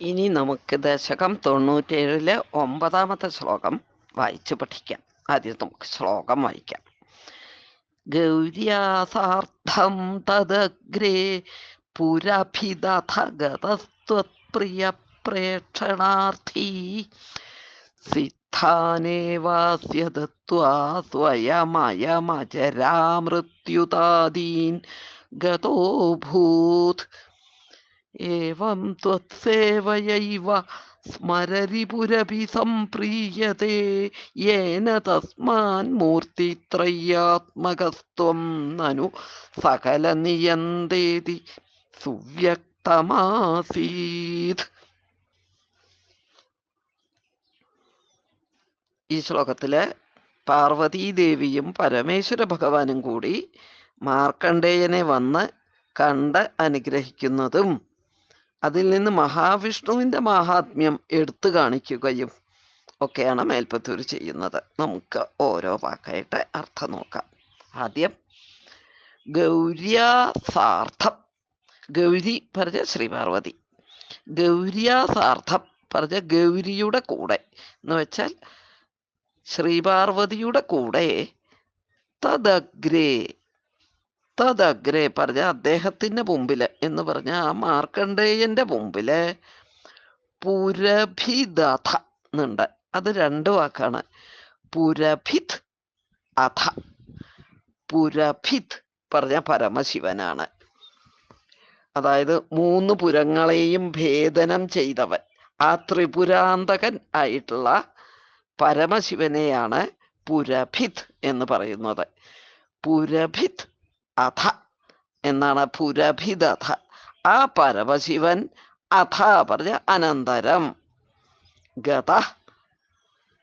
ഇനി നമുക്ക് ദശകം തൊണ്ണൂറ്റേഴിലെ ഒമ്പതാമത്തെ ശ്ലോകം വായിച്ചു പഠിക്കാം. ആദ്യം നമുക്ക് ശ്ലോകം വായിക്കാം. ഗൗര്യാസാർത്ഥം തദഗ്രേ പുരഭിദഥഗതസ്ത്വത്പ്രിയ പ്രേക്ഷണാർത്ഥി സിദ്ധാനേവാസ്യ ഗതോഭൂത് ഏവം ത്വത്സേവയൈവ സ്മരരിപുരഭി സംപ്രീയതേ യേന തസ്മാൻ മൂർത്തിത്രയ്യാത്മകസ്ത്വം നനു സകല നിയന്തേതി സുവ്യക്തമാസീത്. ഈ ശ്ലോകത്തിലെ പാർവതീദേവിയും പരമേശ്വര ഭഗവാനും കൂടി മാർക്കണ്ഡേയനെ വന്ന് കണ്ട് അനുഗ്രഹിക്കുന്നതും അതിൽ നിന്ന് മഹാവിഷ്ണുവിന്റെ മഹാത്മ്യം എടുത്തു കാണിക്കുകയും ഒക്കെയാണ് മേൽപ്പത്തൂർ ചെയ്യുന്നത്. നമുക്ക് ഓരോ വാക്കായിട്ട് അർത്ഥം നോക്കാം. ആദ്യം ഗൗര്യാസാർത്ഥം. ഗൗരി പറഞ്ഞ ശ്രീപാർവതി. ഗൗര്യാസാർത്ഥം പറഞ്ഞ ഗൗരിയുടെ കൂടെ. എന്ന് വെച്ചാൽ ശ്രീപാർവതിയുടെ കൂടെ തദഗ്രേ തദഗ്രേ പറഞ്ഞ അദ്ദേഹത്തിന്റെ മുമ്പിൽ എന്ന് പറഞ്ഞ ആ മാർക്കണ്ഡേയന്റെ മുമ്പിൽ പുരഭിദഥ എന്നുണ്ട്. അത് രണ്ട് വാക്കാണ്. പുരഭിത് അഥ പുരഭിത് പറഞ്ഞ പരമശിവനാണ്. അതായത് മൂന്ന് പുരങ്ങളെയും ഭേദനം ചെയ്തവൻ. ആ ത്രിപുരാന്തകൻ ആയിട്ടുള്ള പരമശിവനെയാണ് പുരഭിത് എന്ന് പറയുന്നത്. പുരഭിത് അഥ എന്നാണ് പുരഭിതഥ ആ പരമശിവൻ അഥ പറഞ്ഞ അനന്തരം. ഗത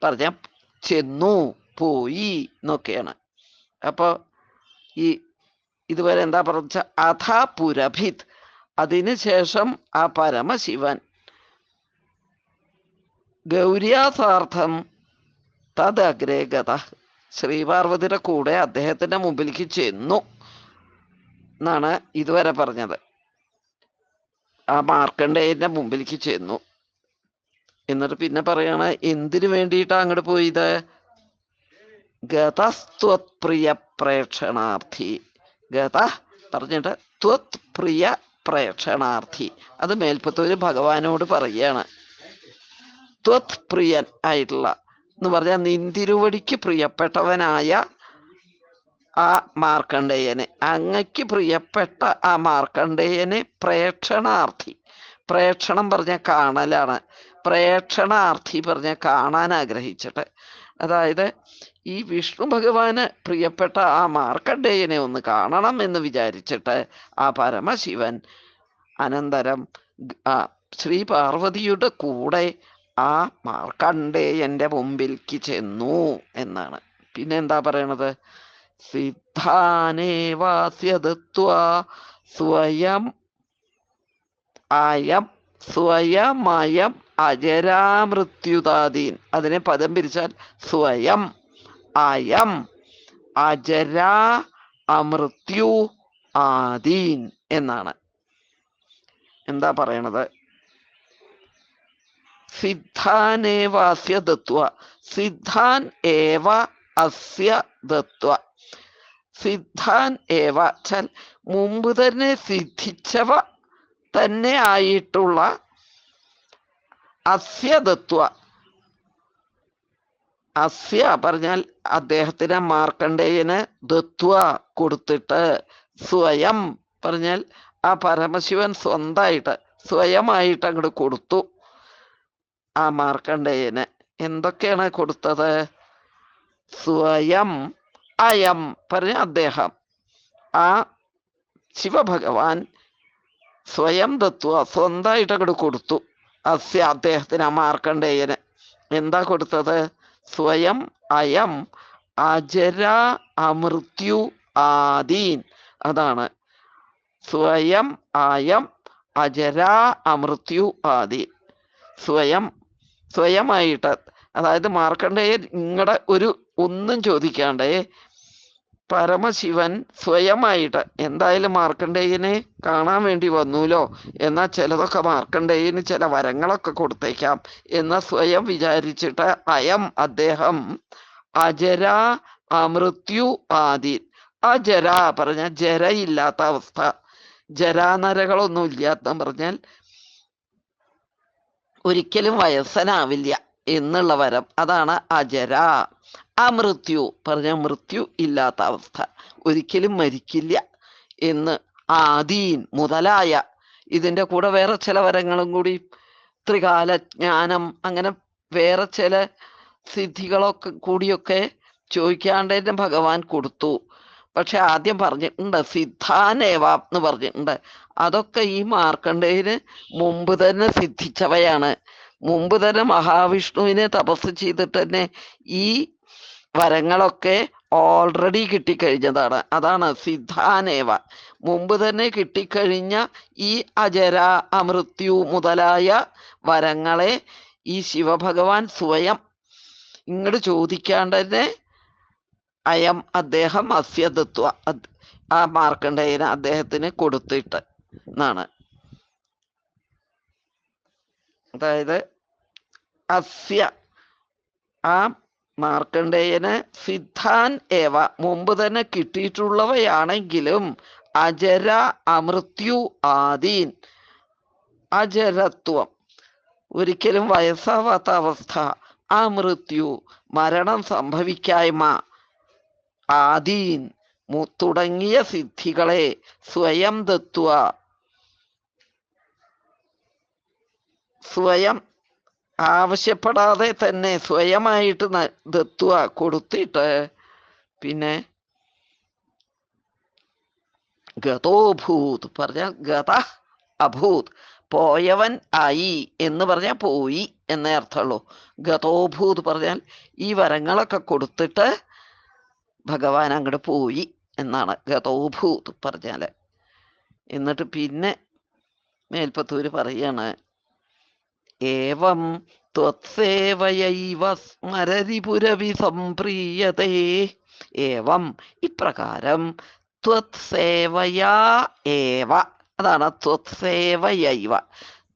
പറഞ്ഞ ചെന്നു പോയി എന്നൊക്കെയാണ്. അപ്പൊ ഈ ഇതുവരെ എന്താ പറഞ്ഞ അഥ പുരഭിത് അതിനുശേഷം ആ പരമശിവൻ. ഗൗരിയാസാർത്ഥം തദ് അഗ്രേ ഗത ശ്രീപാർവതിയുടെ കൂടെ അദ്ദേഹത്തിന്റെ മുമ്പിലേക്ക് ചെന്നു. എന്നാണ് ഇതുവരെ പറഞ്ഞത്. ആ മാർക്കണ്ഡേയന്റെ മുമ്പിലേക്ക് ചെന്നു. എന്നിട്ട് പിന്നെ പറയാണ് എന്തിനു വേണ്ടിയിട്ടാ അങ്ങോട്ട് പോയത്? ഗതസ്ത്വത് പ്രിയ പ്രേക്ഷണാർത്ഥി. ഗത പറഞ്ഞിട്ട് ത്വത് പ്രിയ പ്രേക്ഷണാർത്ഥി. അത് മേൽപ്പത്തൂര് ഭഗവാനോട് പറയാണ്. ത്വത് പ്രിയൻ ആയിട്ടുള്ള എന്ന് പറഞ്ഞാൽ നിന്തിരുവടിക്ക് പ്രിയപ്പെട്ടവനായ ആ മാർക്കണ്ഡേയനെ അങ്ങക്ക് പ്രിയപ്പെട്ട ആ മാർക്കണ്ഡേയനെ പ്രേക്ഷണാർത്ഥി. പ്രേക്ഷണം പറഞ്ഞ കാണലാണ്. പ്രേക്ഷണാർത്ഥി പറഞ്ഞ കാണാൻ ആഗ്രഹിച്ചിട്ട്. അതായത് ഈ വിഷ്ണു ഭഗവാന് പ്രിയപ്പെട്ട ആ മാർക്കണ്ഡേയനെ ഒന്ന് കാണണം എന്ന് വിചാരിച്ചിട്ട് ആ പരമശിവൻ അനന്തരം ശ്രീ പാർവതിയുടെ കൂടെ ആ മാർക്കണ്ഡേയന്റെ മുമ്പിലേക്ക് ചെന്നു എന്നാണ്. പിന്നെ എന്താ പറയണത്? സിദ്ധാനേവാസ്യതത്വാ സ്വയം അയം സ്വയമയം അജരാമൃത്യുതാദീൻ. അതിനെ പദം പിരിച്ചാൽ സ്വയം അയം അജരാ അമൃത്യു ആദീൻ എന്നാണ്. എന്താ പറയണത്? സിദ്ധാനേവാസ്യ ദത്വ സിദ്ധാൻ ഏവ അസ്യ ദത്വ സിദ്ധാൻ ഏവ ചാൽ മുമ്പ് തന്നെ സിദ്ധിച്ചവ തന്നെ ആയിട്ടുള്ള അസ്യതത്വ. അസ്യ പറഞ്ഞാൽ അദ്ദേഹത്തിന് മാർക്കണ്ഡേയന് ദത്വ കൊടുത്തിട്ട് സ്വയം പറഞ്ഞാൽ ആ പരമശിവൻ സ്വന്തമായിട്ട് സ്വയമായിട്ട് അങ്ങോട്ട് കൊടുത്തു ആ മാർക്കണ്ഡേയന്. എന്തൊക്കെയാണ് കൊടുത്തത്? സ്വയം അയം പറഞ്ഞ അദ്ദേഹം. ആ ശിവഭഗവാൻ സ്വയം തത്വ സ്വന്തമായിട്ട് അങ്ങോട്ട് കൊടുത്തു. അസ്യ അദ്ദേഹത്തിന് ആ മാർക്കണ്ഡേയന്. എന്താ കൊടുത്തത്? സ്വയം അയം അജര അമൃത്യു ആദീൻ. അതാണ്. സ്വയം അയം അജര അമൃത്യു ആദീൻ. സ്വയം സ്വയമായിട്ട്. അതായത് മാർക്കണ്ഡേയൻ ഇങ്ങടെ ഒരു ഒന്നും ചോദിക്കാണ്ടേ പരമശിവൻ സ്വയമായിട്ട് എന്തായാലും മാർക്കണ്ടേയനെ കാണാൻ വേണ്ടി വന്നൂലോ? എന്നാൽ ചിലതൊക്കെ മാർക്കണ്ടേയന് ചില വരങ്ങളൊക്കെ കൊടുത്തേക്കാം എന്ന് സ്വയം വിചാരിച്ചിട്ട് അയം അദ്ദേഹം അജര അമൃത്യു ആദി. അജര പറഞ്ഞ ജരയില്ലാത്ത അവസ്ഥ. ജരാനരകളൊന്നും ഇല്ലാത്ത പറഞ്ഞാൽ ഒരിക്കലും വയസ്സനാവില്ല. എന്നുള്ള വരം. അതാണ് അജര. അമൃത്യു പറഞ്ഞ മൃത്യു ഇല്ലാത്ത അവസ്ഥ. ഒരിക്കലും മരിക്കില്ല എന്ന് ആദീൻ മുതലായ ഇതിന്റെ കൂടെ വേറെ ചില വരങ്ങളും കൂടി ത്രികാല ജ്ഞാനം അങ്ങനെ വേറെ ചില സിദ്ധികളൊക്കെ കൂടിയൊക്കെ ചോദിക്കാണ്ട് തന്നെ ഭഗവാൻ കൊടുത്തു. പക്ഷെ ആദ്യം പറഞ്ഞിട്ടുണ്ട് സിദ്ധാനേവ എന്ന് പറഞ്ഞിട്ടുണ്ട്. അതൊക്കെ ഈ മാർക്കണ്ഡേയന് മുമ്പ് തന്നെ സിദ്ധിച്ചവയാണ്. മുമ്പ് തന്നെ മഹാവിഷ്ണുവിനെ തപസ് ചെയ്തിട്ട് തന്നെ ഈ വരങ്ങളൊക്കെ ഓൾറെഡി കിട്ടിക്കഴിഞ്ഞതാണ്. അതാണ് സിദ്ധാനേവ. മുമ്പ് തന്നെ കിട്ടിക്കഴിഞ്ഞ ഈ അജര അമൃത്യു മുതലായ വരങ്ങളെ ഈ ശിവഭഗവാൻ സ്വയം ഇങ്ങോട്ട് ചോദിക്കാണ്ട് തന്നെ അയം അദ്ദേഹം അസ്യതത്വ ആ മാർക്കണ്ഡേയന് അദ്ദേഹത്തിന് കൊടുത്തിട്ട് എന്നാണ് അതായത് അസ്യ ആ മാർക്കണ്ഡേയന് സിദ്ധാൻ ഏവ മുമ്പ് തന്നെ കിട്ടിയിട്ടുള്ളവയാണെങ്കിലും അജര അമൃത്യു ആദീൻ അജരത്വം. ഒരിക്കലും വയസ്സാവാത്ത അവസ്ഥ. അമൃത്യു മരണം സംഭവിക്കായ്മ. ആദീൻ തുടങ്ങിയ സിദ്ധികളെ സ്വയം ദത്വ സ്വയം ആവശ്യപ്പെടാതെ തന്നെ സ്വയമായിട്ട് ദത്വ കൊടുത്തിട്ട് പിന്നെ ഗതോഭൂത് പറഞ്ഞ ഗത അഭൂത്. പോയവൻ ആയി എന്ന് പറഞ്ഞാൽ പോയി എന്നേ അർത്ഥമുള്ളൂ. ഗതോഭൂത് പറഞ്ഞാൽ ഈ വരങ്ങളൊക്കെ കൊടുത്തിട്ട് ഭഗവാൻ അങ്ങോട്ട് പോയി എന്നാണ് ഗതോഭൂത് പറഞ്ഞാൽ. എന്നിട്ട് പിന്നെ മേൽപ്പത്തൂര് പറയാണ് ഏവം ത്വത്സേവയൈവ സ്മരരിപുരവി സംപ്രീയതേ ഏവം ഇപ്രകാരം ത്വത്സേവയാ ഏവ. അതാണ് ത്വത്സേവയൈവ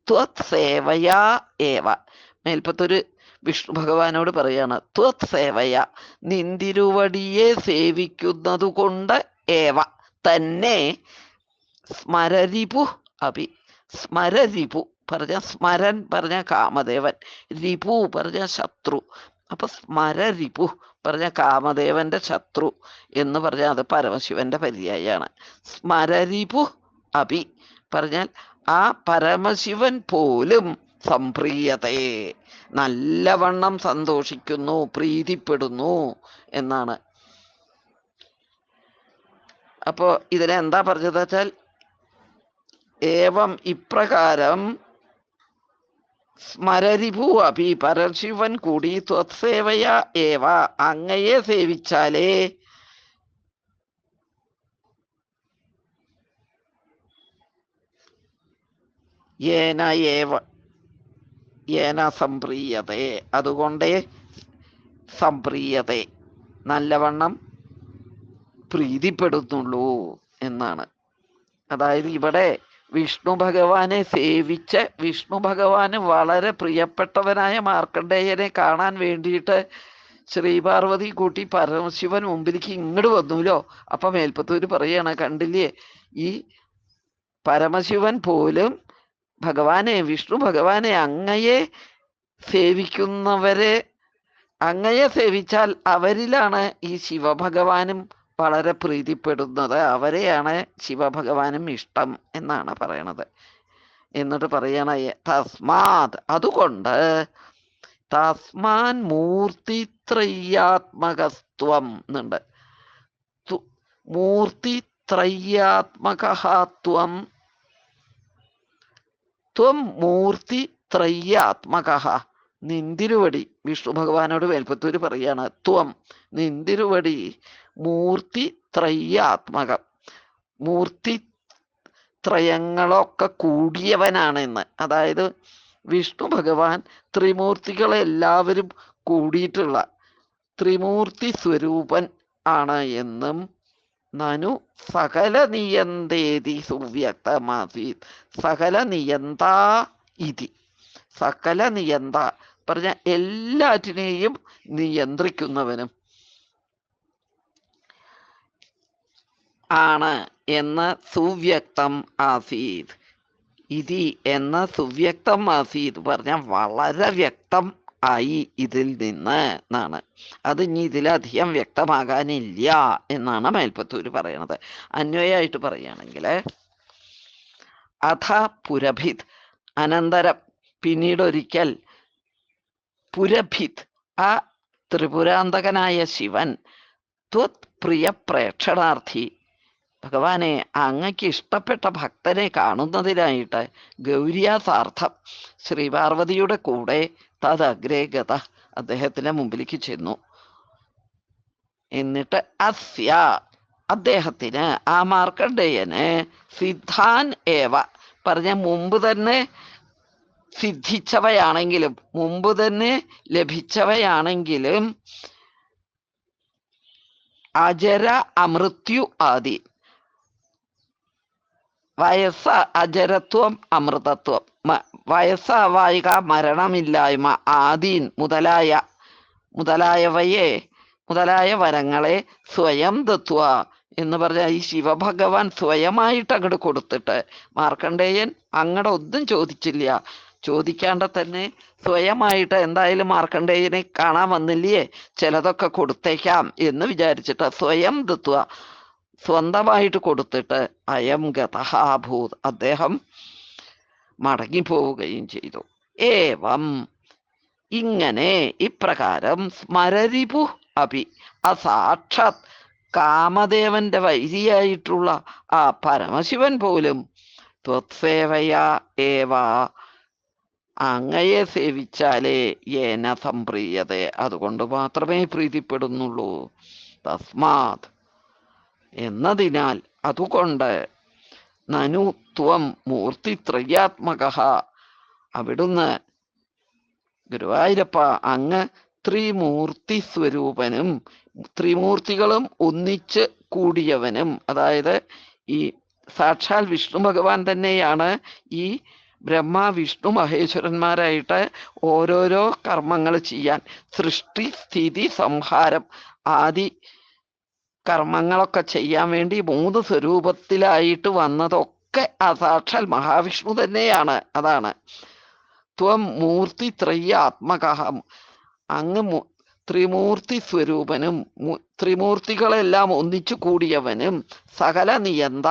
ത്വത്സേവയാ ഏവ. മേൽപ്പത്തൊരു വിഷ്ണു ഭഗവാനോട് പറയാണ് ത്വത്സേവയ നിന്തിരുവടിയെ സേവിക്കുന്നതു കൊണ്ട് ഏവ. തന്നെ സ്മരരിപു അഭി സ്മരരിപു പറഞ്ഞ സ്മരൻ പറഞ്ഞ കാമദേവൻ. രിപു പറഞ്ഞ ശത്രു. അപ്പൊ സ്മര രിപു പറഞ്ഞ കാമദേവന്റെ ശത്രു എന്ന് പറഞ്ഞാൽ അത് പരമശിവന്റെ പര്യായാണ്. സ്മരരിപു അഭി പറഞ്ഞാൽ ആ പരമശിവൻ പോലും സംപ്രീയതയെ നല്ലവണ്ണം സന്തോഷിക്കുന്നു പ്രീതിപ്പെടുന്നു എന്നാണ്. അപ്പോ ഇതിനെന്താ പറഞ്ഞത് വെച്ചാൽ ഏവം ഇപ്രകാരം സ്മരരിഭൂ അഭി പരശിവൻ കൂടി ത്വത്സേവയ ഏവ അങ്ങയെ സേവിച്ചാലേ. ഏന ഏവ ഏന സംപ്രീയതേ. അതുകൊണ്ടേ സംപ്രീയതേ. നല്ലവണ്ണം പ്രീതിപ്പെടുന്നുള്ളൂ എന്നാണ്. അതായത് ഇവിടെ വിഷ്ണു ഭഗവാനെ സേവിച്ച് വിഷ്ണു ഭഗവാന് വളരെ പ്രിയപ്പെട്ടവനായ മാർക്കണ്ഡേയനെ കാണാൻ വേണ്ടിയിട്ട് ശ്രീപാർവതി കൂട്ടി പരമശിവൻ മുമ്പിലേക്ക് ഇങ്ങോട്ട് വന്നുല്ലോ അപ്പൊ മേൽപ്പത്തൂര് പറയാണ് കണ്ടില്ലേ? ഈ പരമശിവൻ പോലും ഭഗവാനെ വിഷ്ണു ഭഗവാനെ അങ്ങയെ സേവിക്കുന്നവരെ അങ്ങയെ സേവിച്ചാൽ അവരിലാണ് ഈ ശിവഭഗവാനും വളരെ പ്രീതിപ്പെടുന്നത് അവരെയാണ് ശിവഭഗവാനും ഇഷ്ടം എന്നാണ് പറയണത്. എന്നിട്ട് പറയണ തസ്മാത് അതുകൊണ്ട് തസ്മാൻ മൂർത്തിത്രയ്യാത്മകസ്ത്വം എന്നുണ്ട്. മൂർത്തിത്രയ്യാത്മകത്വം ത്വം മൂർത്തി ത്രയ്യാത്മക നിന്തിരുവടി. വിഷ്ണു ഭഗവാനോട് വേൽപ്പത്തൂര് പറയാണ് ത്വം നിന്തിരുവടി മൂർത്തി ത്രയ്യാത്മകം മൂർത്തി ത്രയങ്ങളൊക്കെ കൂടിയവനാണെന്ന്. അതായത് വിഷ്ണു ഭഗവാൻ ത്രിമൂർത്തികളെ എല്ലാവരും കൂടിയിട്ടുള്ള ത്രിമൂർത്തി സ്വരൂപൻ ആണ് എന്നും നനു സകല നിയന്തേതി സുവ്യക്തമാസീത്. സകല നിയന്താ ഇതി. സകല നിയന്ത പറഞ്ഞ എല്ലാറ്റിനെയും നിയന്ത്രിക്കുന്നവനും ആണ് എന്ന് സുവ്യക്തം ആസീത് ഇതി എന്ന സുവ്യക്തം ആസീത് പറഞ്ഞ വളരെ വ്യക്തം ആയി ഇതിൽ നിന്ന് എന്നാണ്. അത് ഇനി ഇതിലധികം വ്യക്തമാകാനില്ല എന്നാണ് മേൽപ്പത്തൂര് പറയണത്. അന്വയമായിട്ട് പറയുകയാണെങ്കിൽ അഥ പുരഭിത് അനന്തരം പിന്നീടൊരിക്കൽ പുരഭിത്. ആ ത്രിപുരാന്തകനായ ശിവൻ ത്വത് പ്രിയ പ്രേക്ഷണാർത്ഥി. ഭഗവാനെ അങ്ങക്ക് ഇഷ്ടപ്പെട്ട ഭക്തനെ കാണുന്നതിനായിട്ട് ഗൗരിയാസാർത്ഥം ശ്രീപാർവതിയുടെ കൂടെ തദഗ്രേഗത അദ്ദേഹത്തിന്റെ മുമ്പിലേക്ക് ചെന്നു. എന്നിട്ട് അസ്യ അദ്ദേഹത്തിന് ആ മാർക്കണ്ഡേയന് സിദ്ധാൻ ഏവ പറഞ്ഞ മുമ്പ് തന്നെ സിദ്ധിച്ചവയാണെങ്കിലും മുമ്പ് തന്നെ ലഭിച്ചവയാണെങ്കിലും അജര അമൃത്യു ആദി. വയസ്സ അജരത്വം അമൃതത്വം. വയസ്സാവായിക മരണമില്ലായ്മ ആദീൻ മുതലായ മുതലായവയെ മുതലായ വരങ്ങളെ സ്വയം തത്വ എന്ന് പറഞ്ഞാൽ ഈ ശിവഭഗവാൻ സ്വയമായിട്ട് അങ്ങോട്ട് കൊടുത്തിട്ട് മാർക്കണ്ഡേയൻ അങ്ങടെ ഒന്നും ചോദിച്ചില്ല. ചോദിക്കാണ്ട തന്നെ സ്വയമായിട്ട് എന്തായാലും മാർക്കണ്ഡേയനെ കാണാൻ വന്നില്ലയേ ചിലതൊക്കെ കൊടുത്തേക്കാം എന്ന് വിചാരിച്ചിട്ട് സ്വയം തത്വ സ്വന്തമായിട്ട് കൊടുത്തിട്ട് അയം ഗതഹാഭൂത് അദ്ദേഹം മടങ്ങിപ്പോവുകയും ചെയ്തു. ഏവം ഇങ്ങനെ ഇപ്രകാരം സ്മരരിപു അഭി അസാക്ഷാത് കാമദേവന്റെ വൈരിയായിട്ടുള്ള ആ പരമശിവൻ പോലും ത്വത്സേവയാ ഏവ അങ്ങയെ സേവിച്ചാലേ ഏന സംപ്രീയത. അതുകൊണ്ട് മാത്രമേ പ്രീതിപ്പെടുന്നുള്ളൂ. തസ്മാത്. എന്നതിനാൽ അതുകൊണ്ട് നനു ത്വം മൂർത്തിത്രയാത്മക. അവിടുന്ന് ഗുരുവായൂരപ്പ അങ്ങ് ത്രിമൂർത്തി സ്വരൂപനും ത്രിമൂർത്തികളും ഒന്നിച്ച് കൂടിയവനും. അതായത് ഈ സാക്ഷാൽ വിഷ്ണു ഭഗവാൻ തന്നെയാണ് ഈ ബ്രഹ്മ വിഷ്ണു മഹേശ്വരന്മാരായിട്ട് ഓരോരോ കർമ്മങ്ങൾ ചെയ്യാൻ. സൃഷ്ടി സ്ഥിതി സംഹാരം ആദി കർമ്മങ്ങളൊക്കെ ചെയ്യാൻ വേണ്ടി മൂന്ന് സ്വരൂപത്തിലായിട്ട് വന്നതൊക്കെ ആ സാക്ഷാൽ മഹാവിഷ്ണു തന്നെയാണ്. അതാണ്. ത്വം മൂർത്തി ത്രയ്യ ആത്മകഹം. അങ്ങ് ത്രിമൂർത്തി സ്വരൂപനും ത്രിമൂർത്തികളെല്ലാം ഒന്നിച്ചു കൂടിയവനും സകല നിയന്ത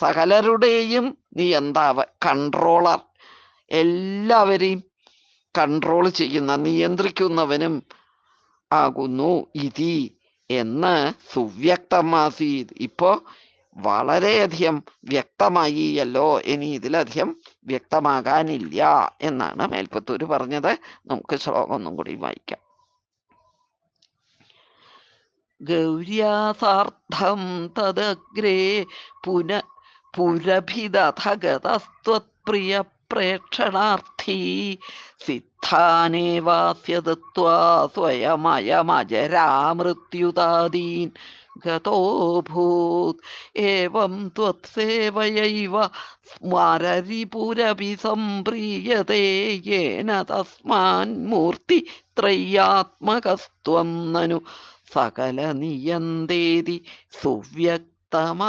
സകലരുടെയും നിയന്താവ് കൺട്രോളർ. എല്ലാവരെയും കൺട്രോൾ ചെയ്യുന്ന നിയന്ത്രിക്കുന്നവനും ആകുന്നു ഇതി എന്ന് സുവ്യക്തമാസീത്. ഇപ്പോൾ വളരെയധികം വ്യക്തമായിയല്ലോ ഇനി ഇതിലധികം വ്യക്തമാകാനില്ല എന്നാണ് മേൽപ്പത്തൂര് പറഞ്ഞത്. നമുക്ക് ശ്ലോകം ഒന്നും കൂടി വായിക്കാം. ഗൗര്യാസാർത്ഥം തദഗ്രേ പുന പുരഭിതഥഗതസ്ത്വത്പ്രിയ പ്രേക്ഷണാർത്ഥി സിദ്ധാനേവാസ്യദത്വാ സ്വയമയമജരാമൃത്യുതാദീൻ ഗതോഭൂത് ഏവം ത്വത്സേവയൈവ സ്മരരിപുരപി സംപ്രീയതേ യേന തസ്മാൻ മൂർത്തി ത്രയ്യാത്മകസ്ത്വം നനു സകല നിയന്തേതി സുവ്യക്തമാസീത്